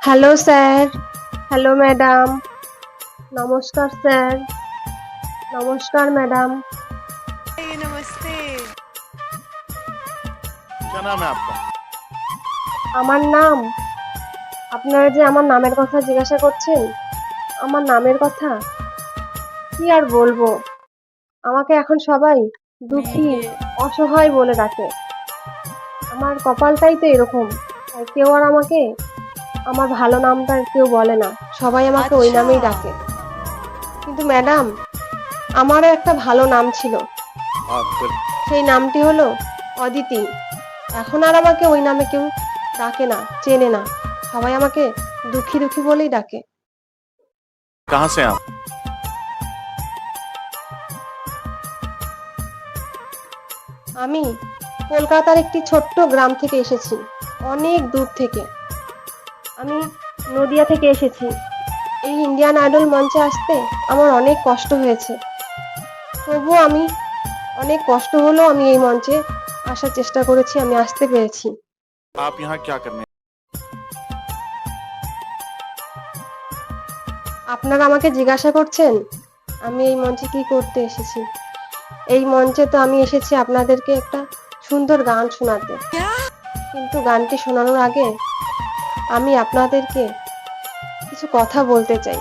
Hello sir. Hello madam. নমস্কার sir. নমস্কার madam. নমস্তে। আমার নাম। আপনারা যে আমার নামের কথা জিজ্ঞাসা করছেন আমার নামের কথা? কি আর বলব? আমাকে এখন সবাই দুঃখী হ্যাঁ, হ্যাঁ। অসহায় বলে ডাকে। আমার কপালটাই তো এরকম। কেউ আর আমাকে আমার ভালো নামটা কেউ বলে না। সবাই আমাকে ওই আচ্ছা। নামেই ডাকে। কিন্তু ম্যাডাম আমারও একটা ভালো নাম ছিল। আচ্ছা। সেই নামটি হলো অদিতি। এখন আর আমাকে ওই নামে কেউ ডাকে না চেনে না। সবাই আমাকে দুঃখী দুঃখী বলেই ডাকে। কাহা সে আমি কলকাতার একটি ছোট্ট গ্রাম থেকে এসেছি অনেক দূর থেকে। আমি নদিয়া থেকে এসেছি এই ইন্ডিয়ান আইডল মঞ্চে আসতে আমার অনেক কষ্ট হয়েছে তবুও আমি অনেক কষ্ট হলেও আমি এই মঞ্চে আসার চেষ্টা করেছি আমি আসতে পেরেছি आप यहाँ क्या करने আপনারা আমাকে জিজ্ঞাসা করছেন আমি এই মঞ্চে কি করতে এসেছি এই মঞ্চে তো আমি এসেছি আপনাদেরকে একটা সুন্দর গান শোনাতে কিন্তু গানটি শোনানোর আগে আমি আপনাদেরকে কিছু কথা বলতে চাই।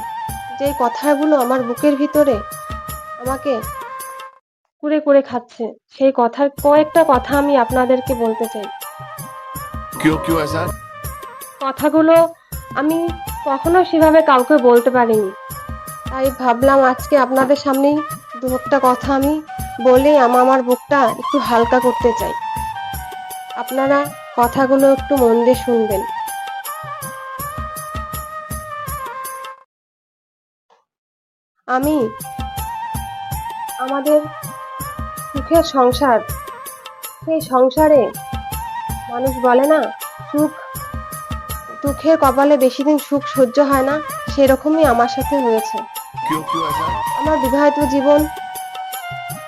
যে কথাগুলো আমার বুকের ভিতরে আমাকে কুড়ে কুড়ে খাচ্ছে সেই কথার কয়েকটা কথা আমি আপনাদেরকে বলতে চাই। কথাগুলো আমি কখনো সেভাবে কাউকে বলতে পারিনি। তাই ভাবলাম আজকে আপনাদের সামনেই দু একটা কথা আমি বলে আমার বুকটা একটু হালকা করতে চাই। আপনারা কথাগুলো একটু মন দিয়ে শুনবেন। আমি আমাদের সুখের সংসার সেই সংসারে মানুষ বলে না সুখ দুঃখের কপালে বেশি দিন সুখ সহ্য হয় না সেরকমই আমার সাথে হয়েছে। আমার বিবাহিত জীবন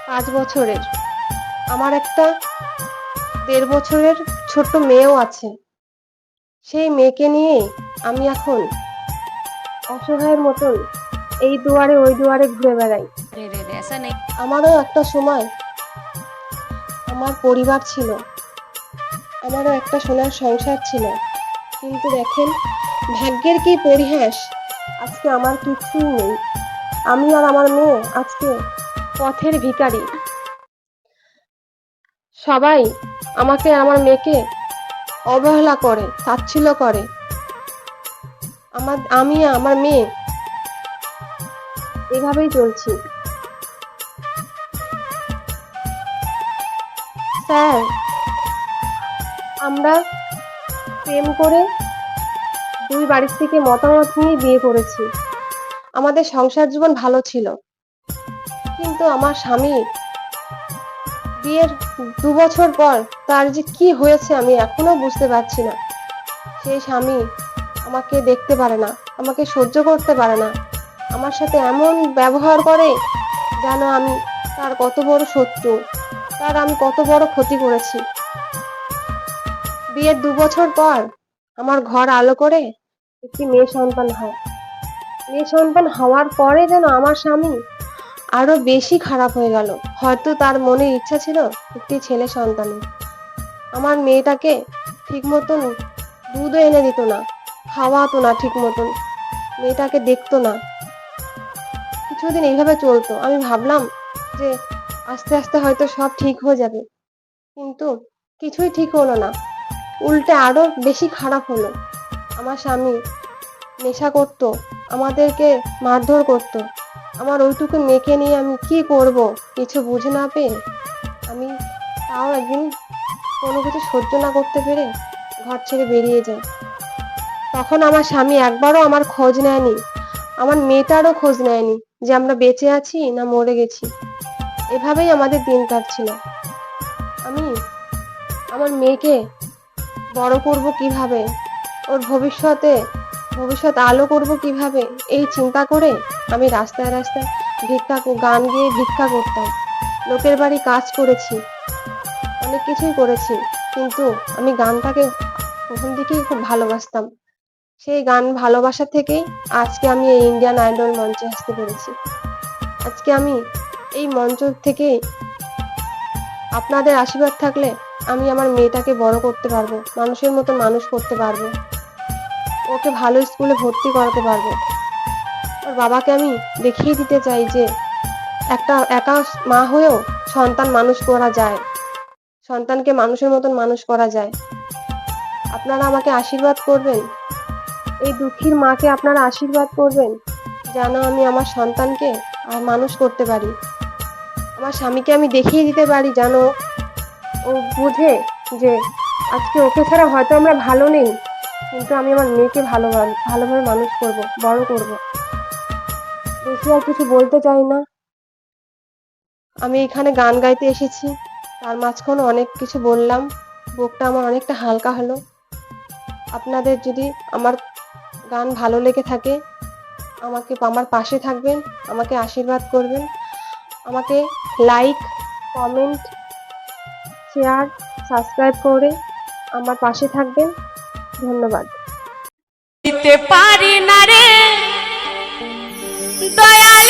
পাঁচ বছরের। আমার একটা দেড় বছরের ছোট্ট মেয়েও আছে। সেই মেয়েকে নিয়ে আমি এখন অসহায়ের মতন এই দুয়ারে ওই দুয়ারে ঘুরে বেড়াই। আমারও একটা সময় আমার পরিবার ছিল। আমারও একটা সোনার সংসার ছিল। কিন্তু দেখেন ভাগ্যের কি পরিহাস? আজকে আমার কিছুই নেই। আমি আর আমার মেয়ে আজকে পথের ভিকারি সবাই আমাকে আমার মেয়েকে অবহেলা করে তাচ্ছিল্য করে। আমার আমি আমার মেয়ে এভাবেই চলছি। স্যার, আমরা প্রেম করে দুই বাড়ির থেকে মতামত নিয়ে বিয়ে করেছি। আমাদের সংসার জীবন ভালো ছিল। কিন্তু আমার স্বামী বিয়ের দু বছর পর তার যে কি হয়েছে আমি এখনও বুঝতে পারছি না। সেই স্বামী আমাকে দেখতে পারে না, আমাকে সহ্য করতে পারে না। আমার সাথে এমন ব্যবহার করে যেন আমি তার কত বড় শত্রু, তার আমি কত বড় ক্ষতি করেছি। বিয়ের দু বছর পর আমার ঘর আলো করে একটি মেয়ে সন্তান হয়। মেয়ে সন্তান হওয়ার পরে যেন আমার স্বামী আরও বেশি খারাপ হয়ে গেল। হয়তো তার মনে ইচ্ছা ছিল একটি ছেলে সন্তানের। আমার মেয়েটাকে ঠিক মতন দুধও এনে দিত না, খাওয়াতো না ঠিক মতন মেয়েটাকে দেখতো না। কিছুদিন এইভাবে চলতো। আমি ভাবলাম যে আস্তে আস্তে হয়তো সব ঠিক হয়ে যাবে। কিন্তু কিছুই ঠিক হলো না। উল্টে আরও বেশি খারাপ হলো। আমার স্বামী নেশা করতো, আমাদেরকে মারধর করতো। আমার ওইটুকু মেয়েকে নিয়ে আমি কি করব কিছু বুঝে না পেয়ে আমি তাও একদিন কোনো কিছু সহ্য না করতে পেরে ঘর ছেড়ে বেরিয়ে যাই। তখন আমার স্বামী একবারও আমার খোঁজ নেয়নি। আমার মেয়েটারও খোঁজ নেয়নি। যে আমরা বেঁচে আছি না মরে গেছি। এভাবেই আমাদের দিন কাটছিল। আমি আমার মেয়েকে বড় করব কীভাবে? ওর ভবিষ্যতে, ভবিষ্যৎ আলো করব কীভাবে? এই চিন্তা করে আমি রাস্তায় রাস্তায় ভিক্ষা গান গেয়ে ভিক্ষা করতাম। লোকের বাড়ি কাজ করেছি। অনেক কিছুই করেছি। কিন্তু আমি গানটাকে প্রথম দিকেই খুব ভালোবাসতাম। সেই গান ভালোবাসা থেকেই আজকে আমি এই ইন্ডিয়ান আইডল মঞ্চে আসতে পেরেছি। আজকে আমি এই মঞ্চ থেকে আপনাদের আশীর্বাদ থাকলে আমি আমার মেয়েটাকে বড় করতে পারব, মানুষের মতো মানুষ করতে পারব। ওকে ভালো স্কুলে ভর্তি করাতে পারব। ওর বাবাকে আমি দেখিয়ে দিতে চাই যে একটা একা মা হয়েও সন্তান মানুষ করা যায়। সন্তানকে মানুষের মতন মানুষ করা যায়। আপনারা আমাকে আশীর্বাদ করবেন। এই দুঃখীর মাকে আপনারা আশীর্বাদ করবেন, যেন আমি আমার সন্তানকে আর মানুষ করতে পারি। আমার স্বামীকে আমি দেখিয়ে দিতে পারি, যেন ও বুঝে যে আজকে ওকে ছাড়া হয়তো আমরা ভালো নেই, কিন্তু আমি আমার মেয়েকে ভালো ভালোভাবে মানুষ করব, বড় করব। বেশি আর কিছু বলতে চাই না। আমি এখানে গান গাইতে এসেছি, তার মাঝখানে অনেক কিছু বললাম, বুকটা আমার অনেকটা হালকা হলো। আপনাদের যদি আমার গান ভালো লেগে থাকে, আমাকে আমার পাশে থাকবেন, আমাকে আশীর্বাদ করবেন, আমাকে লাইক কমেন্ট শেয়ার সাবস্ক্রাইব করে আমার পাশে থাকবেন। ধন্যবাদ। দিতে পারি না রে, দয়াল